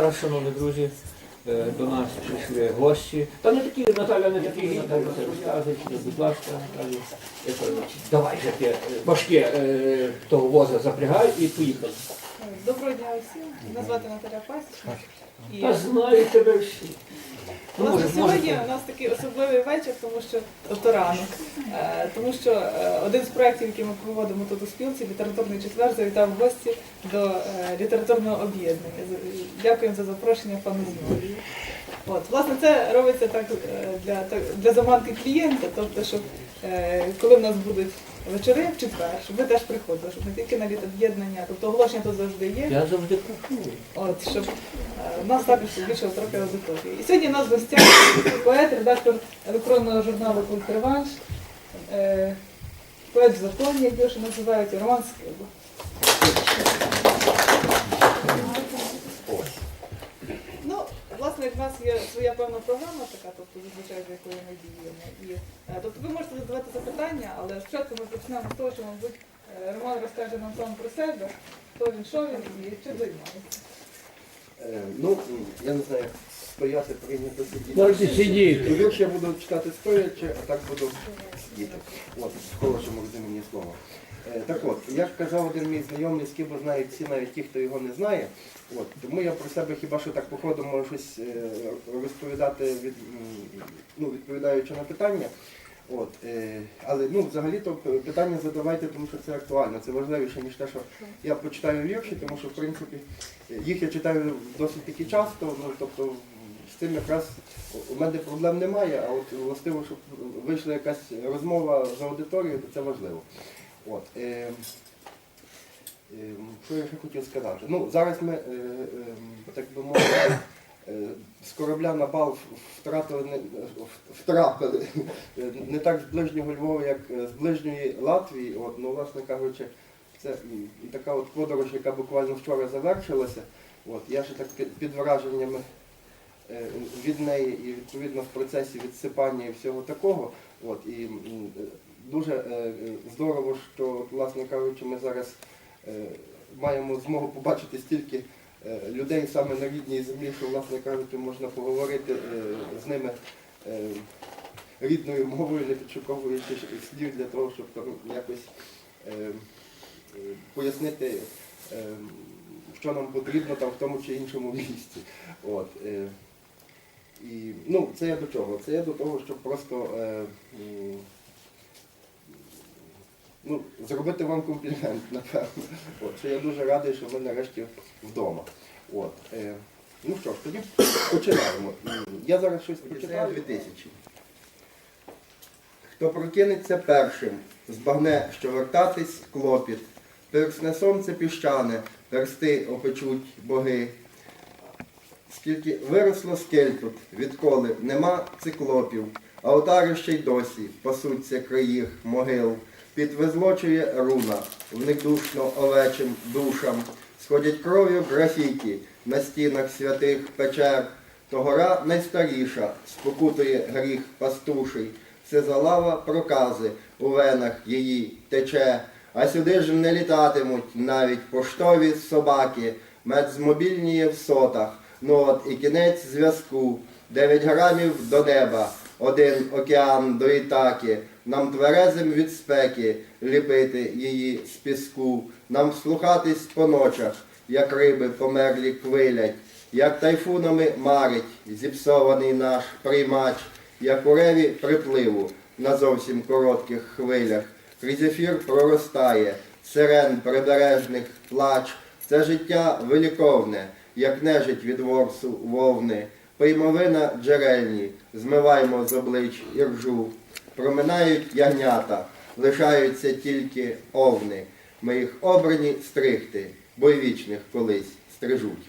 зараз, шановні друзі, е, до нас прийшли гості. Та не такі, Наталя, не такі, Наталя, це розказує, будь ласка, Наталя. Я кажу, Давай же ти важке е, того воза запрягай і поїхали. Доброго дня усім. Мене звати Наталя Пасічник. І Та знаю тебе всі. Власне може, сьогодні може, у нас такий особливий вечір, тому що тобто ранок. Е, Тому що е, один з проєктів, який ми проводимо тут у спілці, літературний четвер, завітав в гості до е, літературного об'єднання. Дякуємо за запрошення пану Зіновію. От, власне, це робиться так для, для заманки клієнта, тобто, щоб коли в нас будуть вечори в четвер, щоб ви теж приходили, щоб не тільки на об'єднання, тобто оголошення тут завжди є. Я завжди прошу. От, щоб е, у нас також більше трохи аудиторії. І сьогодні у нас в гостях поет, редактор електронного журналу Культурванш, е, поет в законі, як його ще називають, Роман Скиба. Ну, власне, в нас є своя певна програма така, тобто зазвичай за якою ми діємо. І, е, тобто ви можете задавати запитання, але спочатку ми почнемо з того, що, мабуть, е, Роман розкаже нам сам про себе, хто він, що він і чим займається. Е, Ну, я не знаю, як стояти прийнято сидіти. Можете сидіти. Вірш я буду читати стоячи, а так буду сидіти. От, в хорошому розумінні слова. Е, Так от, як казав один мій знайомий, з ким знають всі, навіть ті, хто його не знає. От, тому я про себе хіба що так походу можу щось е, розповідати, від, ну, відповідаючи на питання. От, е, але ну, взагалі-то питання задавайте, тому що це актуально. Це важливіше, ніж те, що я почитаю вірші, тому що в принципі їх я читаю досить таки часто. Ну, тобто з цим якраз у мене проблем немає, а от властиво, щоб вийшла якась розмова з аудиторією, то це важливо. От, е, е, що я ще хотів сказати? Ну, зараз ми, е, е, так би мовити, е, з корабля на бал втратили, не, втрапили не так з ближнього Львова, як з ближньої Латвії. От, ну, власне кажучи, це така от подорож, яка буквально вчора завершилася. От, я ще так під, враженнями е, від неї і відповідно в процесі відсипання і всього такого. От, і е, дуже е, здорово, що, власне кажучи, ми зараз е, маємо змогу побачити стільки е, людей саме на рідній землі, що, власне кажучи, можна поговорити з ними рідною мовою, не підшуковуючи слів для того, щоб якось пояснити, що нам потрібно там в тому чи іншому місці. От, і, ну, це я до чого? Це я до того, щоб просто ну, зробити вам комплімент, напевно. От, що я дуже радий, що ми нарешті вдома. От, е, ну що ж, тоді починаємо. Я зараз щось прочитаю. 2000. Хто прокинеться першим, збагне, що вертатись клопіт, персне сонце піщане, персти опечуть боги. Скільки виросло скель тут, відколи нема циклопів, а отари ще й досі пасуться країх могил. Підвезлочує руна, в них овечим душам, сходять кров'ю графіті на стінах святих печер. То гора найстаріша, спокутує гріх пастуший, все залава прокази, у венах її тече, а сюди ж не літатимуть навіть поштові собаки, мед змобільніє в сотах, ну от і кінець зв'язку, дев'ять грамів до неба, один океан до Ітаки, нам тверезим від спеки ліпити її з піску, нам слухатись по ночах, як риби померлі квилять, як тайфунами марить зіпсований наш приймач, як у реві припливу на зовсім коротких хвилях. крізь ефір проростає, сирен прибережних плач, це життя виліковне, як нежить від ворсу вовни, поймовина джерельні, змиваймо з облич і ржу, проминають ягнята, лишаються тільки овни, ми їх обрані стригти, бо й вічних колись стрижуть.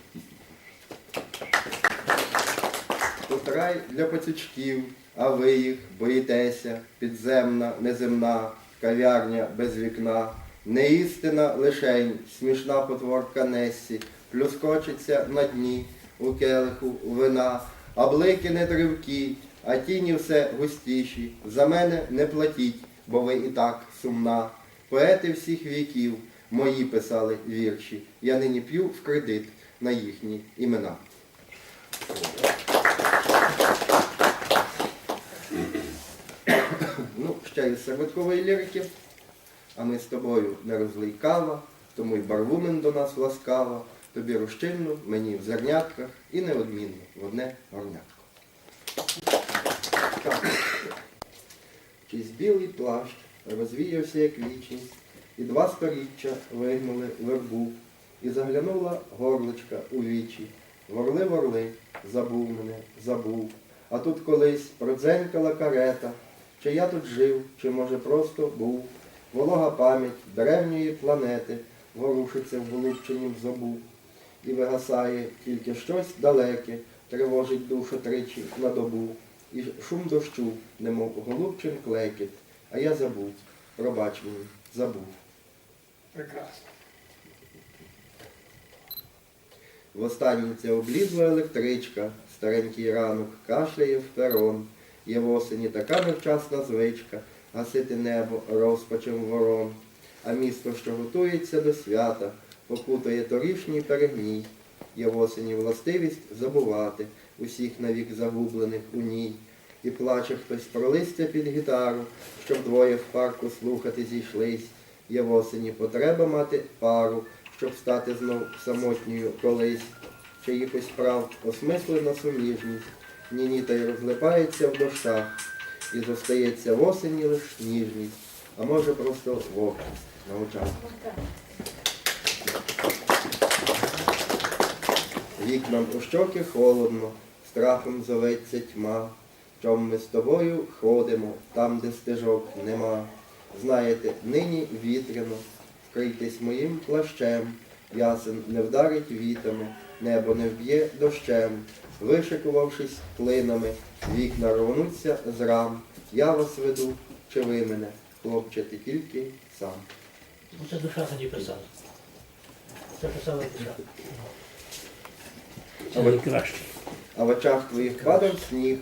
Тут рай для пацючків, а ви їх боїтеся, підземна, неземна, кав'ярня без вікна, не істина лишень, смішна потворка Нессі, плюскочиться на дні у келиху вина, а блики не тривкі, а тіні все густіші. За мене не платіть, бо ви і так сумна. Поети всіх віків мої писали вірші. Я нині п'ю в кредит на їхні імена. Ну, ще із середкової лірики. А ми з тобою не розлий кава, тому й барвумен до нас ласкава, тобі розчинно, мені в зернятках і неодмінно в одне горнятко. Чийсь білий плащ розвіявся, як вічність, і два сторіччя вигнули вербу, і заглянула горличка у вічі. Ворли, ворли, забув мене, забув. А тут колись продзенькала карета, чи я тут жив, чи може просто був. Волога пам'ять древньої планети ворушиться в голубчині зобу. І вигасає тільки щось далеке, тривожить душу тричі на добу. І шум дощу, немов голубчин клекіт, а я забув, пробач мені, забув. Прекрасно. Востаннє ця облізла електричка, старенький ранок кашляє в перон. Є в осені така невчасна звичка, гасити небо розпачем ворон. А місто, що готується до свята, покутує торішній перегній. Є в властивість забувати усіх навік загублених у ній. І плаче хтось про листя під гітару, щоб двоє в парку слухати зійшлись. Є в потреба мати пару, щоб стати знов самотньою колись. Чиїхось прав осмислена суміжність, ні-ні та й розлипається в дощах, і зостається в осені лиш ніжність, а може просто вогкість на очах. Вікнам у щоки холодно, страхом зоветься тьма. Чом ми з тобою ходимо, там, де стежок нема. Знаєте, нині вітряно, вкрийтесь моїм плащем, ясен не вдарить вітами, небо не вб'є дощем, вишикувавшись клинами, вікна рвонуться з рам. Я вас веду, чи ви мене, хлопче, ти тільки сам. Ну, Це душа тоді писала. Це писала душа. Це найкраще. А в очах твоїх падав сніг,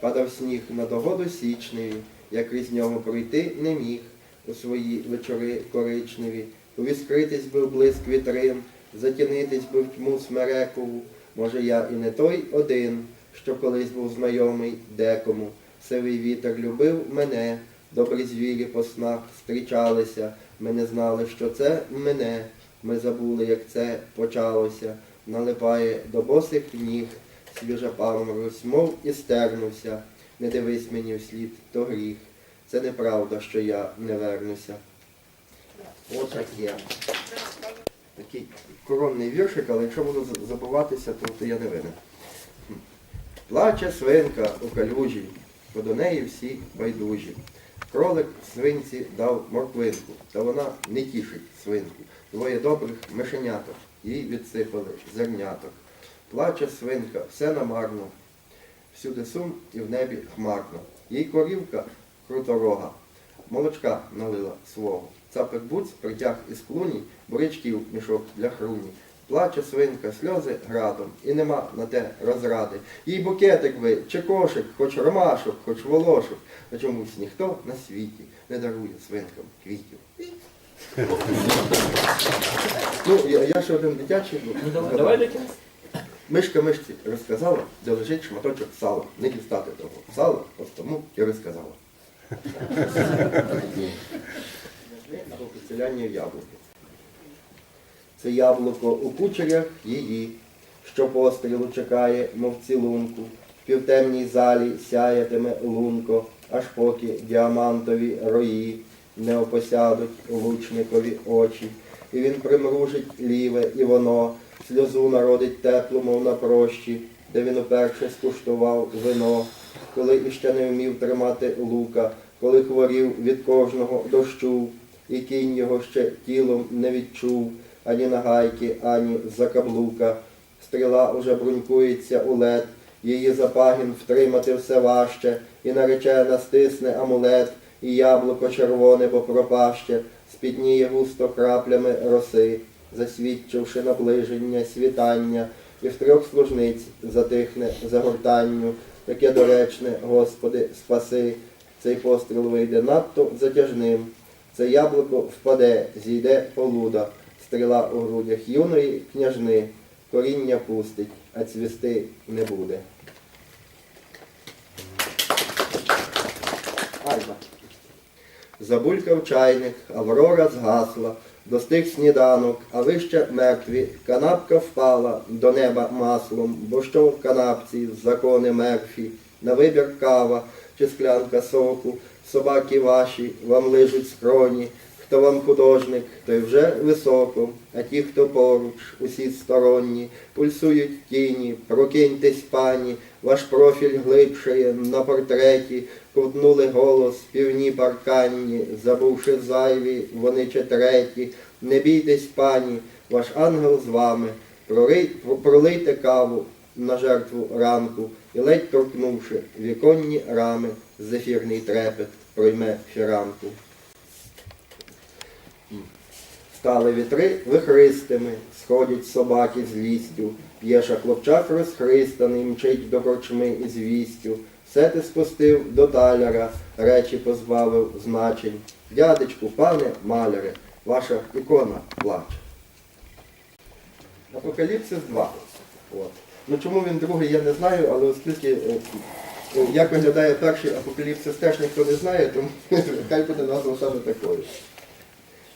падав сніг на догоду січневі, я крізь нього пройти не міг у свої вечори коричневі, увіскритись би в блиск вітрин, затінитись би в тьму смерекову. Може, я і не той один, що колись був знайомий декому. Сивий вітер любив мене, добрі звірі по снах зустрічалися. Ми не знали, що це мене. Ми забули, як це почалося. Налипає до босих ніг, свіжа паморозь, мов і стернувся. Не дивись мені вслід, то гріх. Це неправда, що я не вернуся. Отак є. Такий коронний віршик, але якщо буду забуватися, то я не винен. Плаче свинка у калюжі, бо до неї всі байдужі. Кролик свинці дав морквинку, та вона не тішить свинку. Двоє добрих мишеняток, їй відсипали зерняток. Плаче свинка, все намарно, всюди сум і в небі хмарно. Їй корівка круторога, молочка налила свого. Цапик буц притяг із клуні бурячків мішок для хруні. Плаче свинка, сльози градом, і нема на те розради. Їй букетик ви, чи кошик, хоч ромашок, хоч волошок, а чомусь ніхто на світі не дарує свинкам квітів. Ну, я, я ще один дитячий. ну, Ну давай, давай дитя. Мишка мишці розказала, де лежить шматочок сала. Не дістати того сала, ось тому і розказала. Або поціляння яблуки. Це яблуко у кучерях її, що пострілу чекає, мов цілунку. В півтемній залі сяятиме лунко, аж поки діамантові рої не опосядуть лучникові очі. І він примружить ліве, і воно сльозу народить теплу, мов на прощі, де він уперше скуштував вино, коли іще не вмів тримати лука, коли хворів від кожного дощу, і кінь його ще тілом не відчув, ані нагайки, ані закаблука. Стріла уже брунькується у лед, її запагін втримати все важче, і наречена стисне амулет, і яблуко червоне попропаще, спітніє густо краплями роси, засвідчивши наближення світання, і в трьох служниць затихне загортанню, таке доречне, Господи, спаси, цей постріл вийде надто затяжним, це яблуко впаде, зійде полуда, стріла у грудях юної княжни, коріння пустить, а цвісти не буде. Забулькав чайник, Аврора згасла, достиг сніданок, а ви ще мертві. Канапка впала до неба маслом, бо що в канапці закони мерфі, на вибір кава чи склянка соку, собаки ваші вам лижуть скроні. Хто вам художник, той вже високо, а ті, хто поруч, усі сторонні, пульсують тіні, прокиньтесь, пані, ваш профіль глибшає на портреті, ковтнули голос півні парканні, забувши зайві, вони чи треті. Не бійтесь, пані, ваш ангел з вами, пролийте каву на жертву ранку, і ледь торкнувши віконні рами, зефірний трепет пройме фіранку. Стали вітри вихристими, сходять собаки з лістю, п'єша хлопчак розхристаний, мчить до корчми із вістю. Все ти спустив до таляра, речі позбавив значень. Дядечку, пане маляре, ваша ікона плаче. Апокаліпсис 2. От. Ну чому він другий, я не знаю, але оскільки е, е, як виглядає перший апокаліпсис, теж ніхто не знає, тому хай буде назва саме такою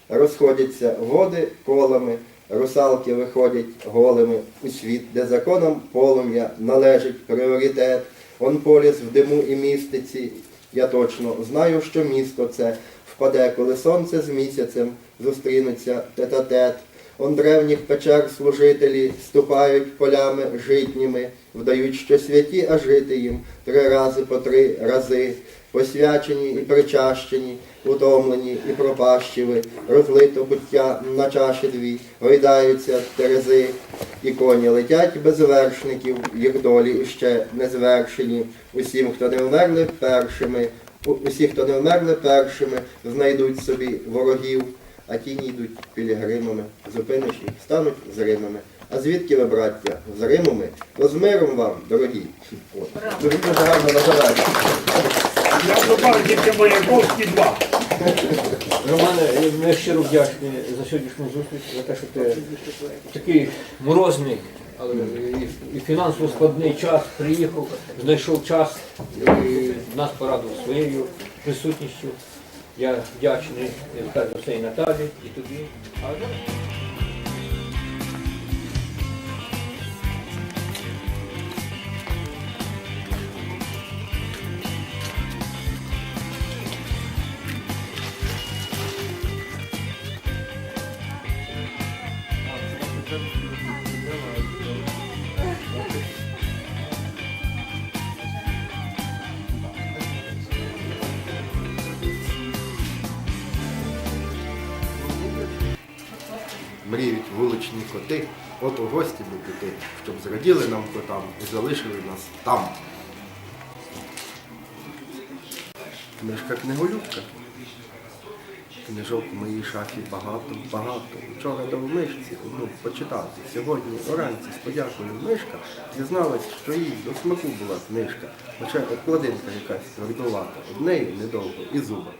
розходяться води колами, русалки виходять голими у світ, де законом полум'я належить пріоритет. Он поліс в диму і містиці. Я точно знаю, що місто це впаде, коли сонце з місяцем зустрінуться тет-а-тет. Он древніх печер служителі ступають полями житніми, вдають, що святі, а жити їм три рази по три рази, посвячені і причащені, утомлені і пропащили, розлито буття на чаші дві, гойдаються терези, і коні летять без вершників, їх долі іще не звершені. Усім, хто не вмерли першими, усі, хто не вмерли першими, знайдуть собі ворогів, а ті не йдуть пілігримами, зупиниш їх, стануть з Римами. А звідки ви, браття? З Римами? З миром вам, дорогі. Дуже дуже гарно називається. Я добавив тільки Маяковський два. Романе, ми щиро вдячні за сьогоднішню зустріч, за те, що ти такий морозний, але і, і фінансово складний час приїхав, знайшов час і нас порадував своєю присутністю. Я вдячний перш за все і Наталі, і тобі. Мріють вуличні коти, от у гості би піти, щоб зраділи нам котам і залишили нас там. Книжка книголюбка. Книжок у моїй шафі багато, багато. Вчора дав мишці одну почитати. Сьогодні вранці з подякою мишка дізналась, що їй до смаку була книжка, хоча обкладинка якась твердувата, об неї недовго і зуба.